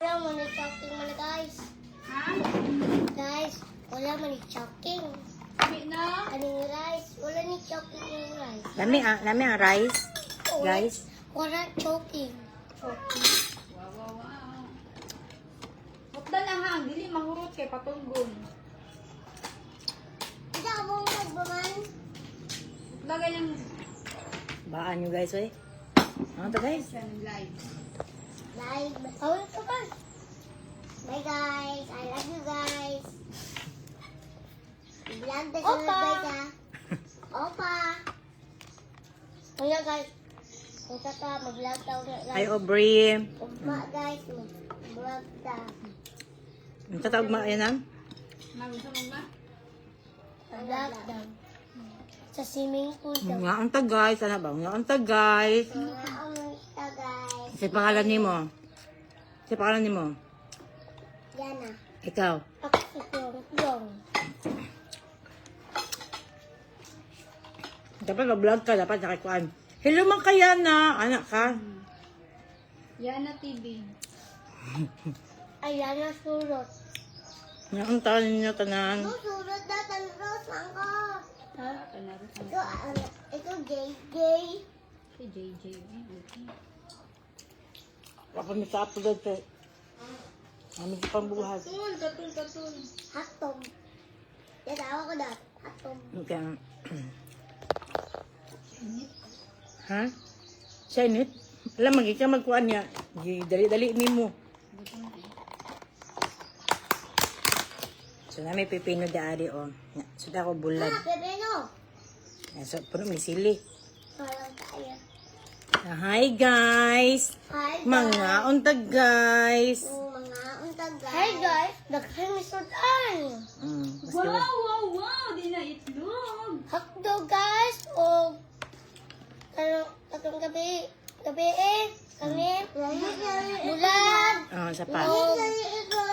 Wala mo ni choking man guys. Ha? Guys, wala mo ni choking. Sabi na? Aning rice, wala ni choking yung rice. Lami ang, lami ang rice. Wala- Guys. Wala choking. Choking. Wow, wow, wow. Hukda na hang, dili mahurot kay patunggon. Hindi ako mong magbaman. Hukda ganyang Baan nyo guys, oy. Ano to guys? live. Live. Ito ba? Bye guys. I love you guys. Vlog na sa Opa. guys ha. Opa. Kaya guys. Punta ka, mag-vlog daw na Ay, guys. Aubrey. Opa guys, mag-vlog ta. Ang tatawag mo, yan ang? Magusto mo ba? Vlog daw. Sa swimming pool daw. Nga ang tag guys. Ano ba? Nga ang tag guys. Mga amita guys. Si pangalan ni mo. Si pangalan ni mo. Yan na. Ikaw. Ako si Pyong Pyong. Dapat mag-vlog ka. Dapat nakikuan. Hello man kaya na. Anak ka. Yana TV. Ayan na surot. Taon ninyo tanan. Ito surot na tanros ako. Ha? Sa Ito, ano, ito gay, gay. si JJ. Okay. Kapag may sa upload ko. Amin sa pambuhat. Katul, katul, katul. Hatog. Yan ako ko. Hatog. Kaya, Init. ha? Siya init? Alam, magiging ka magkuhan niya. Dali-dali ni mo. Na eh. So, na may pipino daari, oh. Nga, So, ako bulan. Ah, bebe no. Yan, So, puno may sili. Parang tayo. Hi, guys! Hi, Mga untag, guys! Mga untag guys. Hi guys. Nagkaroon ni Sultan. Mm, mas Wow, wow, wow! Di na itlog! Hotdog guys. O, ano, tatong gabi. Gabi eh. Kami. Bulan. Oh, isa pa. O,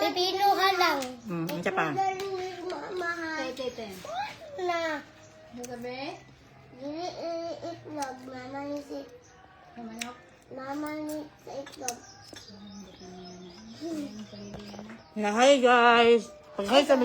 pipino halang. Mm, isa pa. Mahal. Na. Sabi? Dili eh, itlog. Mama ni si Kamanok. Mama ni sa itlog. Na, hi, guys! Pag-hi ka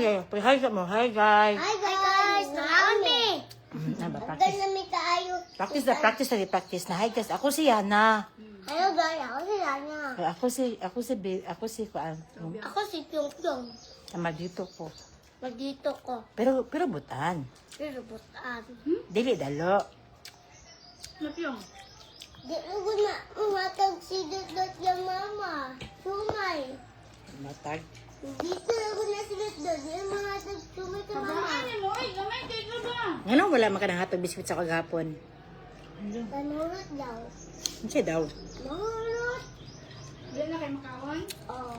mo. Hi, guys! Hi guys! Nakami! Mm, ano ba, Dahil practice? na kaayo. Practice na, practice na, practice na. Hi, guys! Ako si Yana. Hello guys, ako si Lana. Ay, Ako si, ako si, ako si, kuan. Ako si Pyong Pyong. Tama dito ko. Magdito ko. Pero, pero butan. Pero butaan. Dili dalo. Mapyong. Di ko na umatag si Dot yung mama. Sumay. Matag. Dito ako na si Dot Dot. Yung mga tag sumay ka mama. Ano mo? Ay, gamay kay ka ba? Ano, wala man ka ng hatag biscuit sa kagapon. Panurot daw. Ano siya daw? Manurot. Di na kay makawon? Oh.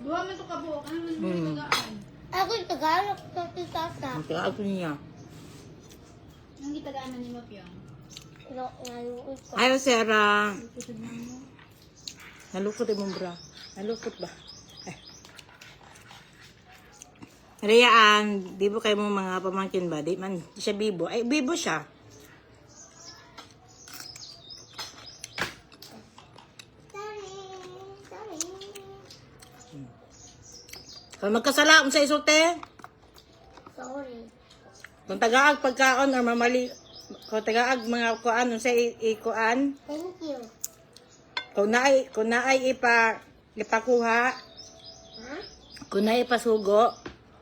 Duha man to kabuok. Ano man mo Hmm. tagaan? Ako yung Tagalog to si Tata. Ang tagal ko niya. Ang gitagaan man ni Mapyong. Ayaw, Sarah. Nalukot yung bra. Nalukot ba? Eh. Rayaan, di ba kayo mo mga pamangkin ba? Di man, di siya bibo. Ay, bibo siya. Sorry. Sorry. Kung magkasala, sa isote, Sorry. kung tagaag pagkaon or mamali, kung tagaag mga kuan, kung sa i- ikuan, Thank you. kung naay, kung naay ipa, ipakuha, Ha? kung naay ipasugo,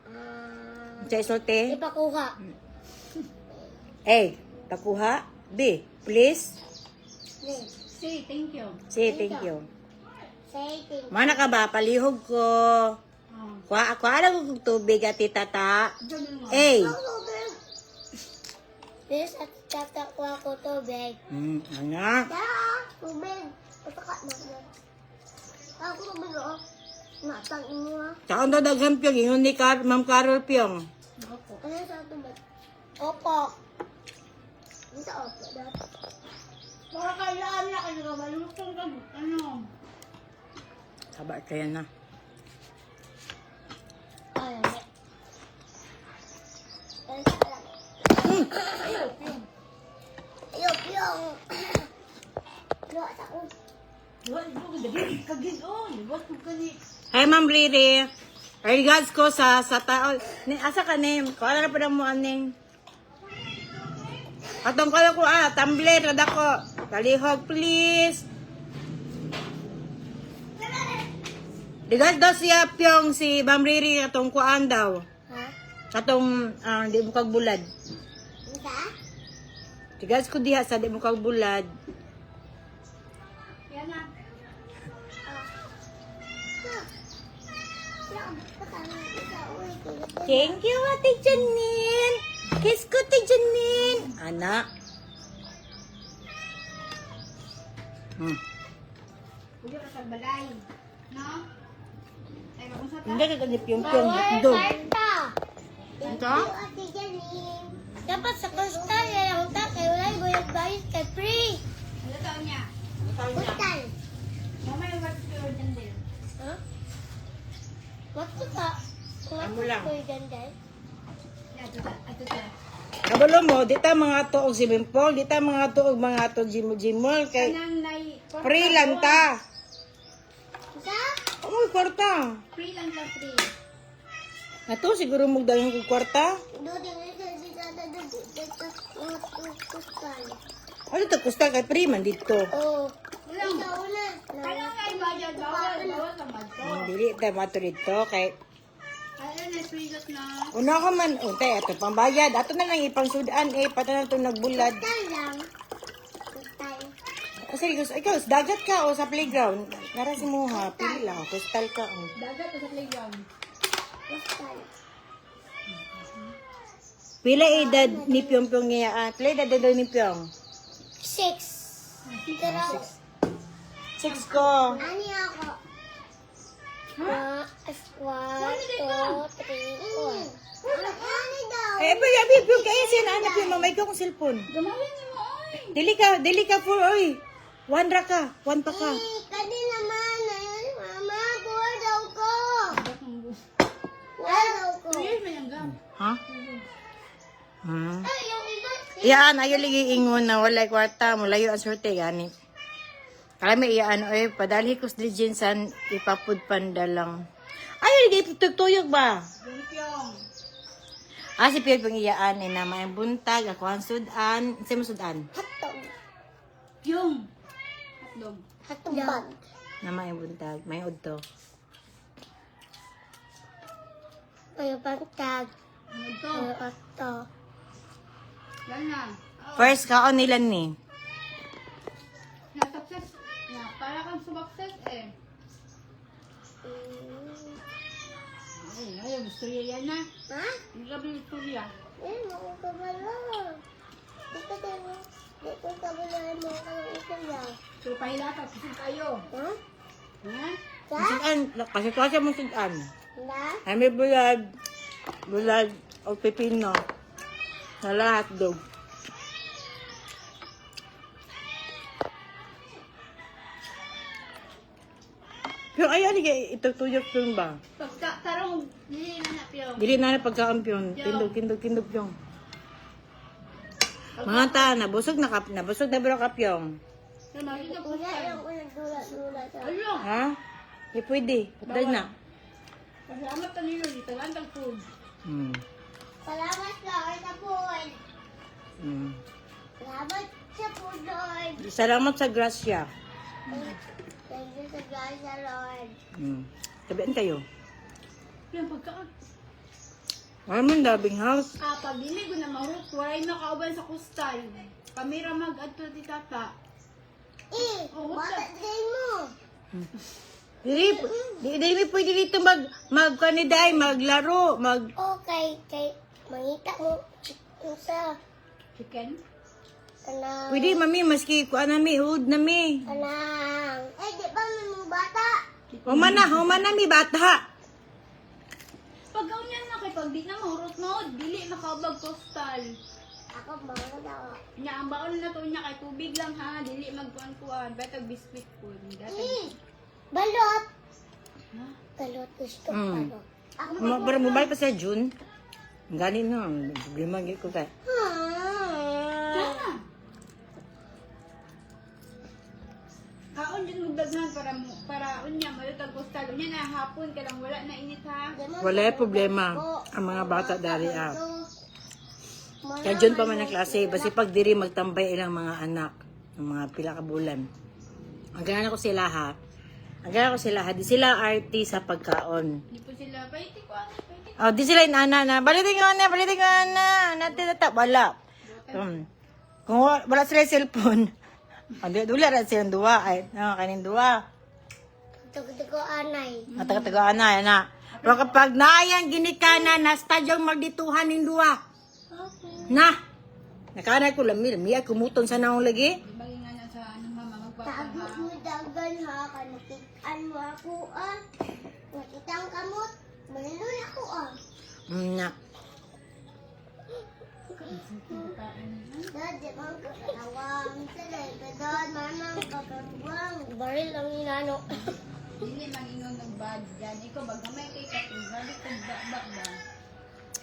Ah. sa isote, Ipakuha. A, pakuha, B, please, Please. Say thank you. say thank you. Say thank you. Mana ka ba? Palihog ko. Oh. Kuha ako alam ko kung tubig at titata. A. Please, at tata ko ako tubig. Hmm, ano? Da, tubig. Pataka na na. Ako tubig oh. Matang inyo ah. Saan daw daghang piyong? Ingon ni Car Ma'am Carol piyong. Opo. Ano sa tubig? Opo. Ano sa opo? Dapat. Para kailangan na kayo ka malutong ka. Ano? Sabar kaya na. Ay, hindi. Ano sa alam? Ayok yun. Ayop yung. Luwa sa ko. Hi, Ma'am Riri. Regards ko sa sa tao. Ni, asa ka? Kung ano na pa mo, aning. Atong ko ko, ah, tumbler, rada ko. Kalihog, please. Regards daw siya, Pyong, si Ma'am Riri, atong kuan daw. Ha? Atong, ah, di mo kag bulad. Regards ko diha sa di mo kag bulad. Thank you, Ate Janine. Kiss ko, Ate Janine. Anak. Hmm. Uyo ka sa balay. No? Hindi ka ganip yung. Do. Karta. Ito? Ate Janine. Dapat sa kustal, yan ang tatay. Wala yung bayad bayad kay free. Ano taon niya? Kustal. Mama yung work ko dyan din. Ha? What to ka? Amo lang. Ko yung ganda. Ato ta. Ato ta. Kabalo mo, di ta mga tuog si Bimpol, di ta mga tuog mga to jimol-jimol, kay free lang ta. Isa? Uy, kwarta. Free lang ta free. Ato, siguro mo dayon ko kwarta. Do di ba sa si tata do di dito kustal. Ano to, kusta kay free man dito. Oh. Na. Kanang nai bayad bawal bawal sa madto. Dili ta mato dito, kay una ko man, untay, ato pambayad. Ato na lang ipang sudan, eh, pata na itong nagbulad. Kustal lang. Kustal. Kasi gusto, ikaw, dagat ka o sa playground. Nara si Muha, pili lang, kustal ka. oh. Dagat ka sa playground. Kustal. Pila edad ni Pyong Pyong niya? Ah, pila edad daw ni Pyong? Six. Pero, Six ko. ani ako? One, one, two, three, four. Daw? Eh, ba, yabi, Pyong, kaya sinanap yung mamay ko kong cellphone. Dili ka, dili ka for, oy. One ra ka, one pa ka. Eh, kadi naman. Ayun, mama, buwan daw ko. Buwan daw ko. Yes, may gam. Ha? Hmm. Iyaan, ayaw lagi ingon na walay kwarta, mulayo ang sorte, gani. Kala may iyaan, oy, padali ko sa jinsan, ipapud pandalang. Ay, lagi tutuyog ba? Yung Ah, si Pierre pang iyaan, eh, na may buntag, ako ang sudan, sa mo sudan, Hatog. Yung. Hotdog. Hatog bag. na may buntag, may udto. May bantag. Ano to? May otto. Yan. First, kaon nila ni. Na success. Na, para kang sumakses eh. Ay, ay, gusto niya yan na. Ha? Ang gabi gusto niya. Eh, makakabala. Dito tayo. Dito kabala mo isa lang. So, pahilata, kasi tayo. Ha? Ha? Sa? Sudan, kasi kasi mo sudan. Na? Ay, may bulad, bulad, o pipino. Sa lahat, dog. Pero ayaw, lagi, itutuyok yun ba? Pagka, tarong, hindi na napyo. Dili na na pagkaampiyon. Tindog, tindog, tindog yung. Mga ta, nabusog na kap, nabusog na bro kapyong. Ha? Di pwede. Patay na. Salamat ka nilo dito. Lantang food. Hmm. Salamat Lord sa food. Hmm. Salamat sa food, Lord. Salamat sa grasya. Thank you sa God sa Lord. Hmm. Sabihan kayo. Yan, pagka, Wala man labing house. ah, pag dili ko na mahurot, waray makauban sa kustal. Kamera mag-adto ti tata. Eh, Oh, what's bata din mo. Dili, di, di, di pwede dito mag, mag, kaniday, maglaro, mag, Okay, kay mangita mo yung sa Chicken? Kanang pwede mami, maski kuan nami, hood nami. kanang eh di ba may mga bata? Human na, human na mi bata. Pag ganyan na kay pag di na mahurot no, dili makaubag kustal. Ako mga daw. Nya ang baon na to niya kay tubig lang ha, dili magkuan-kuan, better biscuit po. Dati. Eh, balot. Ha? Balot gusto Mm. balot. Ako Ma, para mo pa sa June. Gani na, problema gid ko kay. Hmm. Sana. Kaon din magdaghan kalo niya na hapon ka lang wala na init ha. Wala problema. Ang mga bata dari ah. Kaya dyan pa man ang klase. Basi pag diri magtambay ilang mga anak. Ng mga pila ka bulan. Ang gana ko sila ha. Ang gana ko sila ha. Di sila arty sa pagkaon. Hindi po sila, baiti ko ano, baiti ko. Oh, di sila inana na. Balitin ko na, balitin ko na. Natin tata, wala. Um, kung wa- wala sila yung cellphone. Oh, di, wala rin silang duwa. Ay, no, kanin duwa. Tugo-tugo anay. Mataga-taga na, na. Pero kapag naayang ginikana na stadyong magdituhan ng duwa. Na! Nakanay ko lami, lami ay kumuton sa naong lagi. Tago mo dagan ha, kanakitaan mo ako ah. Nakitang kamot, malun ako ah. Mm, na. Baril ang inano. Dili mangingon ng bad dyan. Ikaw bagamay kay kapag balik kang ba ba ba.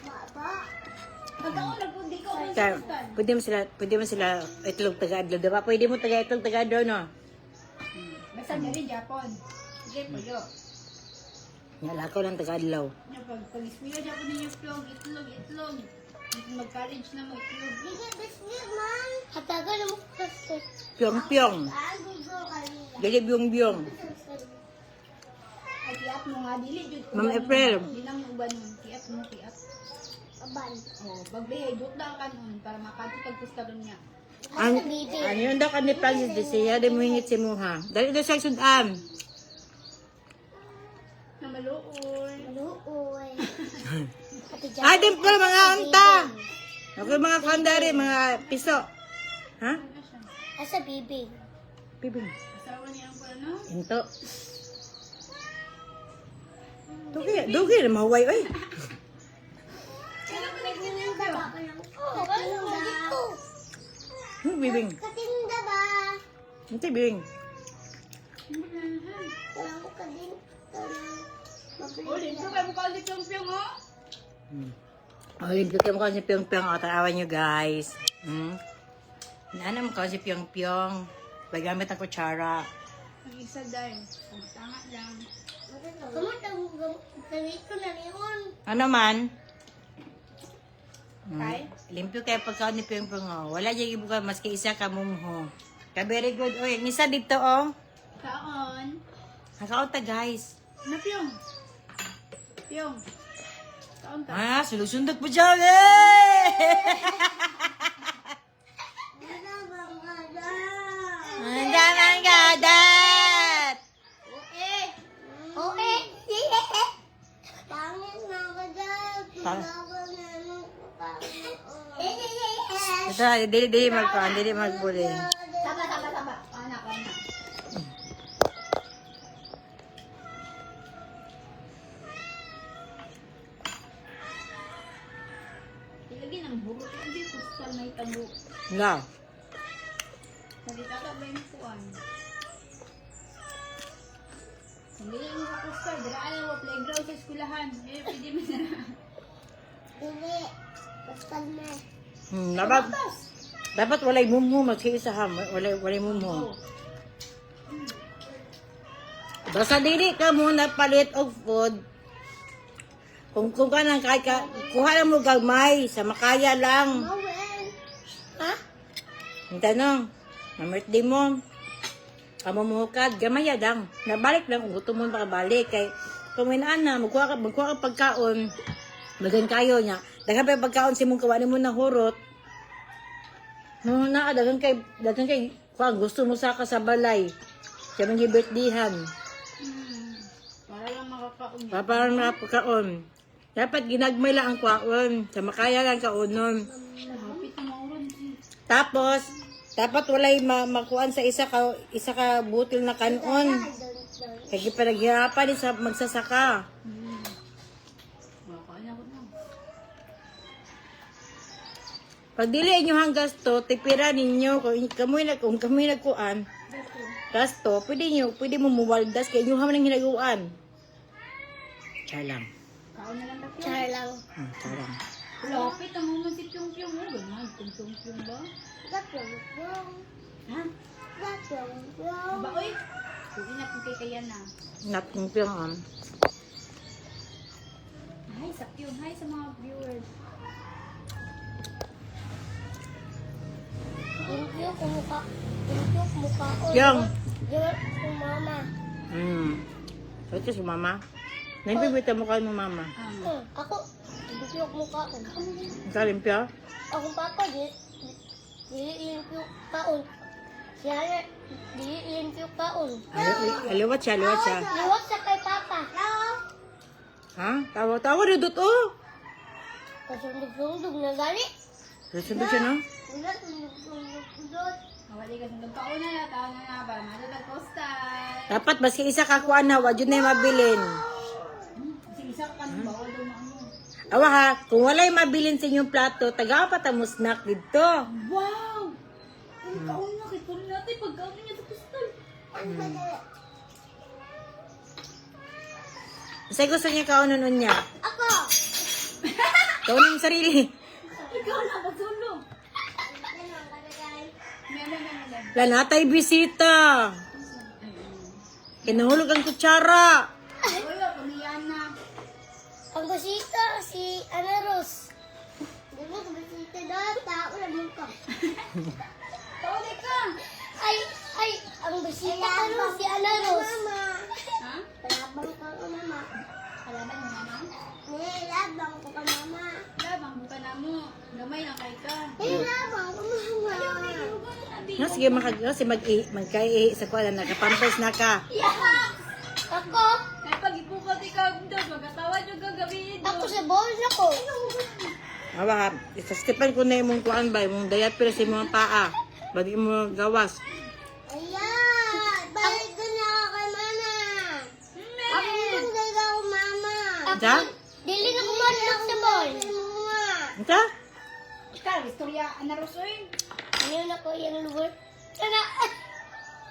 Baba. Pagkaon na po, di ko pwede mo sila, pwede mo sila itlog taga-adlaw, diba? Pwede mo taga-itlog taga-adlaw, no? Basta diri Japon. Sige po yo. Yala ko lang taga-adlaw. Pag pag ismiyo Japon ninyo itlog, itlog, itlog. Mag-college na man. Hatagan mo kasi. Pyong-pyong. Gali byong-byong. Ay tiap mo nga dili jud. Ma'am April. Di na mo uban mo. Tiap mo tiap. Aban. Oh, pagbihay dut lang kanon para makadto pag kustalon niya. An, ano yun daw kanil Francis di siya, di mo hingit si Muha. Dali daw siya sudan. Na maluoy. Luoy. Ay, din pala mga unta. Ako yung mga kandari, mga piso. Ha? Asa bibi. Pibing. Asawa niya ang ano? Into. Dugi, dugi mahuway, dito. Hmm, bibing. Katinda ba? Hindi, bibing. Oh, dito kayo mukha ulit yung piyong oh. Hmm. Oh, yung bigyan mo kasi piyong-piyong. O, tarawan nyo, guys. Hmm? Nana mo kasi piyong-piyong. Pagamit ang kutsara. Ang isa dahil. Tanga lang. Ko. Ano man? Hmm. Kay? Limpyo kayo pagkaon ni Piyong Piyong. Oh. Wala dyan ibuka maski isa ka mumho. Ka very good. Oy, nisa dito oh. Kaon. Nakaunta guys. Na piyong. Piyong. Kaon ta. Ah, sulusundot po dyan eh! Ang damang gadat! Eh! Pangit na ako dyan. Pangit. Ito, dili, dili magpaan, dili magbuli. Nga. Salita ka ba yung kuwan? Hindi mo sa kustal. Dira alam mo, playground sa eskwelahan. Eh, pwede mo na. Hindi. Basta na. Hmm, dapat, dapat walay mumho, maski isa ha. Walay, walay mumho. Basta dili ka muna palit og food. Kung kung ka nang kahit ka, kuha lang mo gamay, sa makaya lang. Ang tanong, na birthday mo, kamo mo kad, gamay dang. Nabalik lang, gusto mo makabalik. Kay, kung may naan na, magkuha ka, magkuha ka pagkaon, magan kayo niya. Dagan pa pagkaon, si mong kawanin mo na hurot. No, na, dagan kay, dagan kay, kung gusto mo sa kasabalay. Siya mong birthdayhan. Hmm. Para lang makakaon. Paparan mga pagkaon. Dapat ginagmay lang ang kwaon. Sa makaya lang kaunon. Tapos, dapat walay ma makuan sa isa ka isa ka butil na kanon. Kaya panaghirapan din sa magsasaka. Hmm. Na. Pag dili inyo hang gasto, tipira ninyo kung kamoy na kung kamoy nagkuan. Gasto, pwede nyo, pwede mo muwaldas kay inyo haman ang hinaguan. Chalang. Kaon na lang. Char lang. Hmm, chalang. Lapit ang mga si Pyong Pyong mo. Ganun, kung Pyong Pyong ba? Ha? Ba, oy? Hindi na kung kay kaya na. Natin piyang. Hi sa Piyong. Hi sa mga viewers. Thank you, kumukha. Thank you, ko. Yang. Yung yung mama. Hmm. Ito si mama. Naipibita mo kayo ng mama. Ah. Hmm, ako, thank you, kumukha ko. Kalimpyo? Ako papa, di, di, di ilim yung kaon. Siya na, di ilim yung. Ali- Aliwat siya, aliwat siya. Liwat sa kay papa. Ha? Tawa, tawa rin oh. Kasundog-sundog na gali. Susundok siya, no? Wala, sundog-sundog. Mawali ka taon na. Taon na na. Para matutag postal. Dapat baski isa kakuan na, wadyo na yung mabilin. Sige, isa ka bawal. Awa ha, kung wala yung mabilin sa inyong plato, taga pa tamo snack dito. Wow! Ang kaon na. Tuloy natin pagkaon niya sa postal. Kasi gusto niya kaununon niya. Ako! Kaunan yung sarili. Ikaw na. Meron. Lanatay bisita. Kinahulog ang kutsara. Na. Ang basita, si Ana Ros. Di ba, ang basita daw, tao na mo ka. Taon ka. Ay, ay, ang basita ano, si Ana Ros. Mama. Ha? Palabang ka ka, mama. Kalaban mo mama? Nilabang ko ka, mama. Labang buka na mo. Gamay na kay ka. Nilabang ko, mama. No, sige, makag no, si mag magkai sa kuan na na ka. Ako, Ay, pag ipukat ikaw doon, magkatawa nyo gagabihin ako doon. sa bowl na ko. Awa ha, isaskipan ko na imong kuan ba, imong dayat pero sa imong paa. Bagi mo gawas. Ayan, balik ko na ako kay mama. Ako nang gaya ko, mama. Ja? Dili na kumanak sa bowl. Ika? Ikaw, istorya, anaros oy. Ano na ko yung luwag? Sana.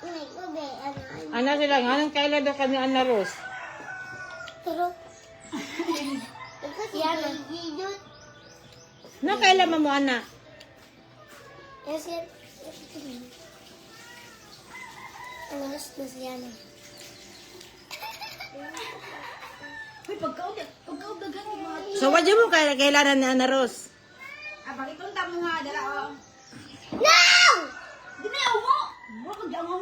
Ano, ano. Ana sila, anong kailan daw kami Ana Rose? Pero, yan. No, kailan mo mo ana? Yes, yan. Ano mas na siya na. Uy, pagkaon, pagkaon na ganun mga So, wadyo mo kailan kailanan ni Ana Rose? Ah, bakit kung tamo nga, dala oh. No! Di na yaw mo! Mo, kag yaw mo.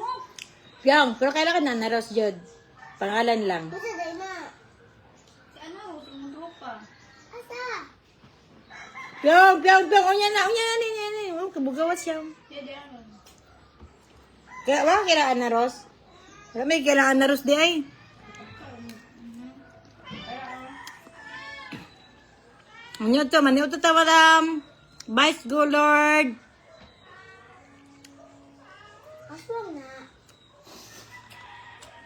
Yang, pero kailan ka na Ana Rose, Jod? Pangalan lang. Asa day na? Si ano, si mong tropa. Asa? Yang, yang, yang, unya na, unya na, unya na, unya na. Oh, kabugawas siya. Ano. Kaya, wala kailan Ana Rose? Wala may kailan Ana Rose di ay. Ano to, maniw to tawadam. Vice go Lord. Asa na?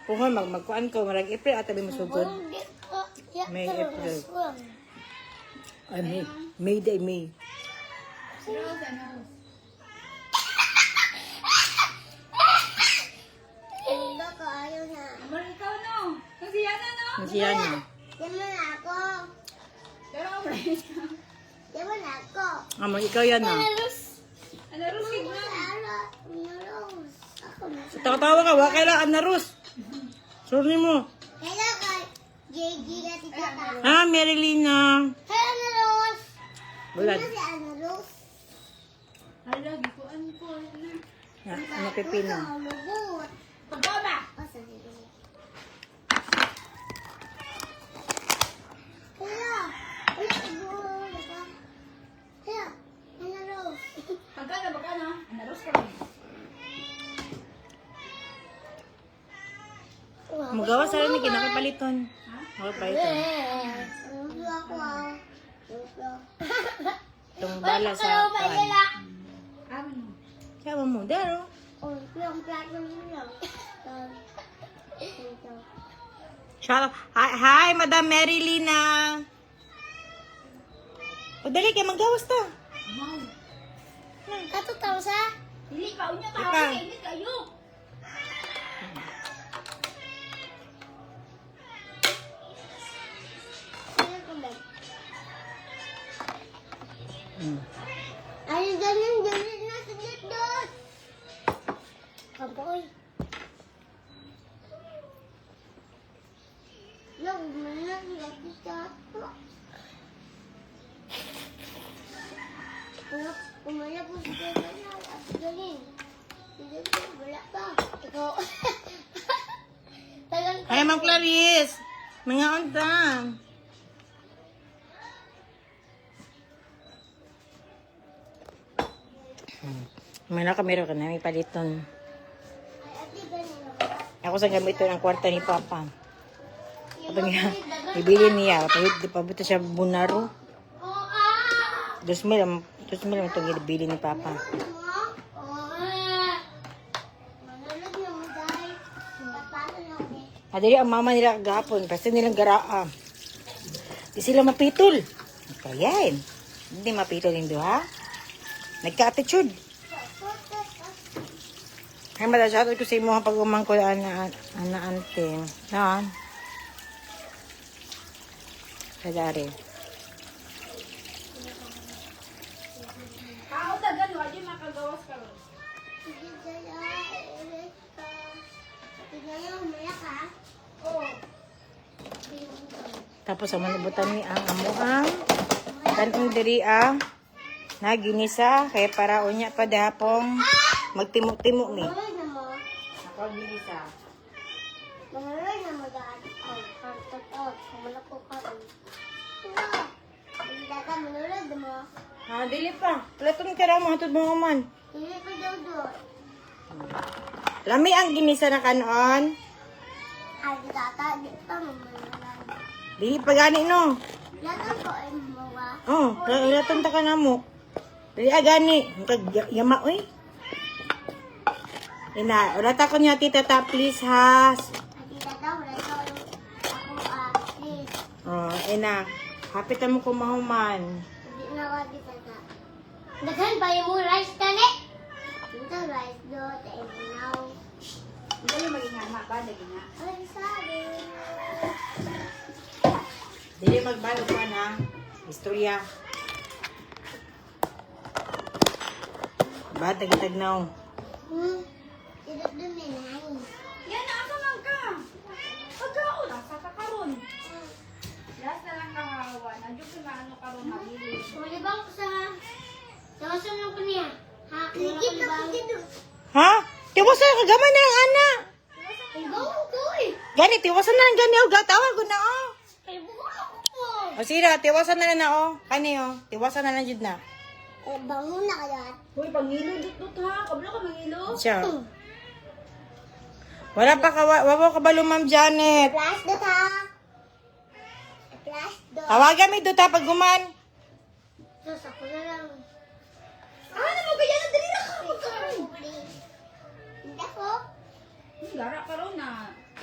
Puhon, mag magkuan ko, marag April at tabi. Kung ya, May pero April. aswang. Ay, May. Ano? Hindi ko ayaw na. Amor, ikaw no. Kasi yan no. Nasiya niya. Yan mo na ako. Pero Yan mo na ako. Amo, ikaw yan. Rose. ano. Ako na. Tatawa ka, wala kailan Ana Rose. Sorry mo. Kailan ka? JG na tita ka. Ah, Marilina. Rose. Bulad. Ano si Ana Rose? Ay, lagi ko, ano ko, ano. Na, ano pipino. Malugot. Pagkaon ba? O, sa dito. Kaya, uy, siguro, diba? Kaya, Ana Rose. Pagkaon na, pagkaon na. Ano, Rose ka rin. Magawa sa rin ni kinakapaliton. Ha? Nakapaliton. Ako ah? Itong bala sa kuan. Amin mo. Kaya mo, daro. Oh. Shout out. Hi, hi, Madam Marilina. O, dali kayo, maggawas to. Wow. Kato tao sa? Dili pa, unya tao, kayo. Hmm. Ano ganun, na sa dot. Kaboy. Yung manan, lagi sa ato. Umala po si Kaya, at ganun. Hindi ko, wala pa. Ikaw. Ay, Ma'am Clarice! Mga ontang! Unta. May nakamera ka na, may ganun naman. Ako sa gamit ng kwarta ni Papa. Ito niya, ibili niya. Pahit, di pa buta siya bunaro. Dos mil, am- dos mil ang itong ibili ni Papa. Adili ang mama nila gahapon, kasi nilang garaa. Di sila mapitol. Kaya. Hindi mapitol yung duha. Nagka-attitude. Ay, madasyatot ko sa imo pag umangkol ana, ana ante. Yan. Kadari. Kao ta gano, adi makagawas ka ron. Tapos ang manubutan ni ang amo ang tanong diri ang naginisa kaya para unya pa dahapong magtimo-timo na mo. Ako ginisa. Manulog na mo, dahil. Oh, kantot, oh, kumulak ko ka. Wala. Hindi ka, manulog na mo. Ah, dili pa. Platon ka raw mga tudmo man. Hindi ko daw doon. Lami ang ginisa na kanon. Ay, tata, di pa mo manulog. Dili pa gani no. Lahat ko ay mawa. Oh, laton ta ka na mo. Dili ah gani. Yama oy. Ina, ulat ako niya tita ta please ha. At tata, wala ko yung ako, ah, please. Oh, ina. Hapit mo kumahuman. Hindi na ako di tata. Daghan ba yung rice tani? Ito rice do, tayo now. Dali maging ama ba, naging nga. Ay, sabi. Dili magbayo pa na. Istorya. Ba, tagitagnaw. Hmm. Ito. Yan na ako lang ka. Pagkaon, asa ka karon. Last na lang kahawa. Nadyo ko na ano karon mabili. Kumulibang ko sa... Sa kasunod ko niya. Ha? Kikita ko dito. Ha? Tiwasan ka gamay na ang ana. Ay, bawang ko eh. Gani, tiwasan na lang gani. O, gatawag ko na o. Ay, ko. O, sira, tiwasan na lang na o. Kani o. Tiwasan na lang jud na. Ay, bango na kaya. Uy, pangilo dito ha. Kablo ka mangilo. Siya. Wala pa ka, wa- wawa ka balo, Ma'am Janet. Flash dot ha. Flash dot. Tawagan mi duta pag guman. Sus, ako na lang. Ah, ano mo kaya na dali na ka. Hindi ako. Gara karon na.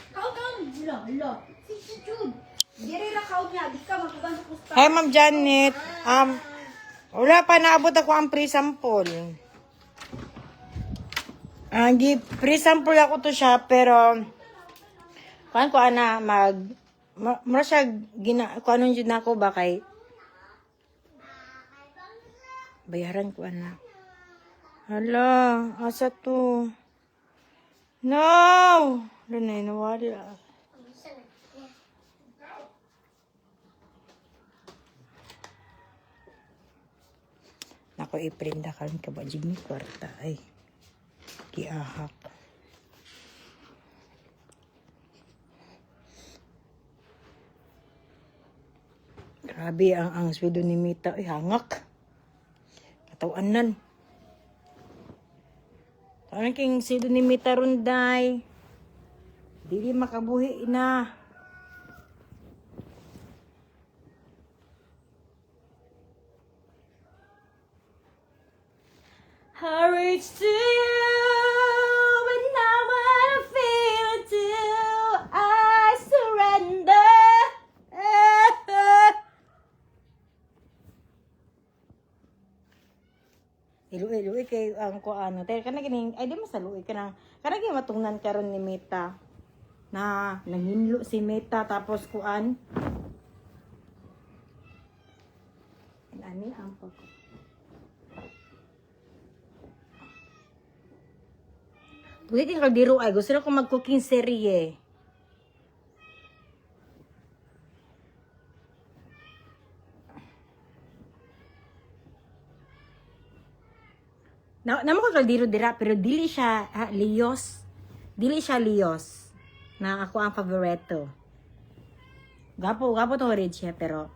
Kaon kaon. Hala, hala. Si si Jude. Diri ra kaon niya. Di ka magkugan sa. Hi, Ma'am Janet. Um, wala pa naabot ako ang pre-sample. Ah, gi pre-sample ako to siya, pero kuan ko ana mag ma, mura siya gina kuanon jud nako ba kay bayaran ko ana. Hala, asa to? No! Lunay nawala. Nako iprinda karon ka ba jig ni kwarta ay. Giahak. Grabe ang ang sweldo ni Mita ay hangak. Katawanan. Ano king sweldo ni Mita runday? Dili makabuhi na. Courage to you, and now what I feel too, I surrender. Iluwi, iluwi kay ang ko ano. Pero kana gining ay di masaluwi ka nang kana gyud matungnan karon ni Meta na nanginlo si Meta tapos kuan. Ani ang pag Pwede ka diro ay gusto ko mag-cooking serye. Na, namo ko kaldero dira pero dili siya ah, Leos. Dili siya Leos. Na ako ang favorito. Gapo, gapo to red siya pero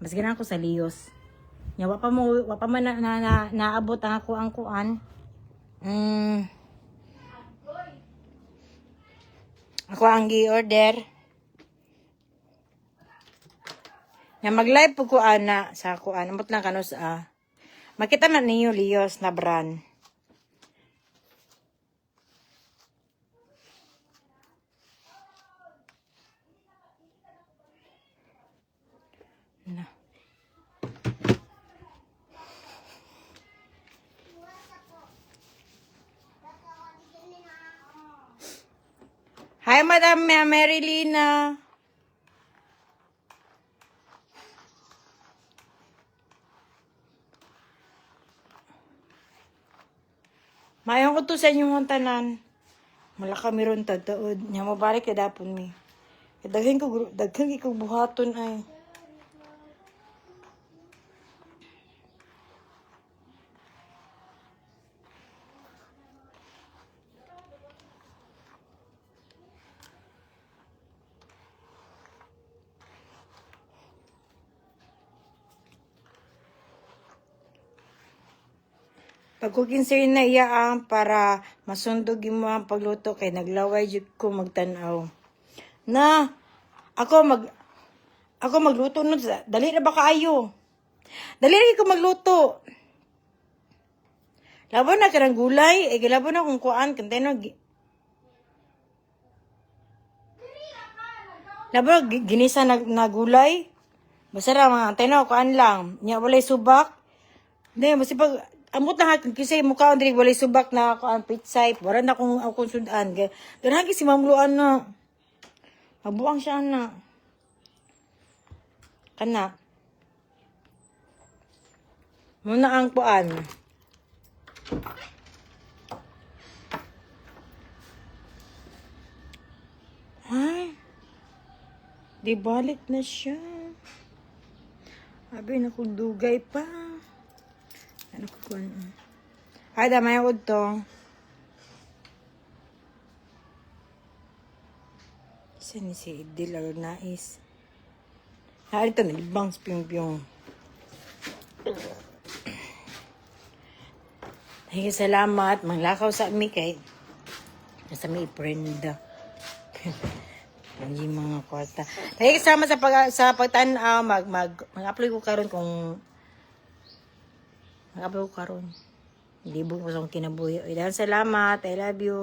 mas ganahan ko sa Leos. Nya wa pa mo wa pa man na, na, na, naabot ang ako ang kuan. Mm. Ako ang gi-order. Nga mag-live po ko ana sa kuan. Amot lang kano sa ah. Makita man ninyo Leos na brand. Na. Hi, Madam Ma- Marilina. Mayon ko to sa inyong tanan. Mala kami ron tagtaod. Nya mabalik ka dapon mi. Daghan ko daghan ko buhaton ay. Pag ko kinser na iya ang para masundog mo ang pagluto kay naglaway jud ko magtanaw. Na ako mag ako magluto nun sa dali na ba kaayo? Dali na ko magluto. Labo na karang gulay, eh labo na kung kuan kanteno gi Labo na gi- ginisa na, na gulay. Basta ra mga antena kuan lang. Nya walay subak. Hindi, basta pag amot na hakin kasi mukha ang diri walay subak na ako ang pitsay. Wala na akong akong sudan. Ganahan kasi mamluan na. Mabuang siya na. Kana. Muna ang puan. Ay. Di balik na siya. Abi, nakudugay pa. Ano ko kung ano? Ay, damay ako to. Isa ni si Idil or Nais. Ah, ito, nalibang sa piyong-piyong. Ay, salamat. Manglakaw sa mi kay nasa may prenda. Hindi mga kwarta. Ay, kasama sa pag sa pagtanaw mag mag mag-upload ko karon kung mag-upload ko karon. Libo ko kinabuhi. Dahil salamat. I love you.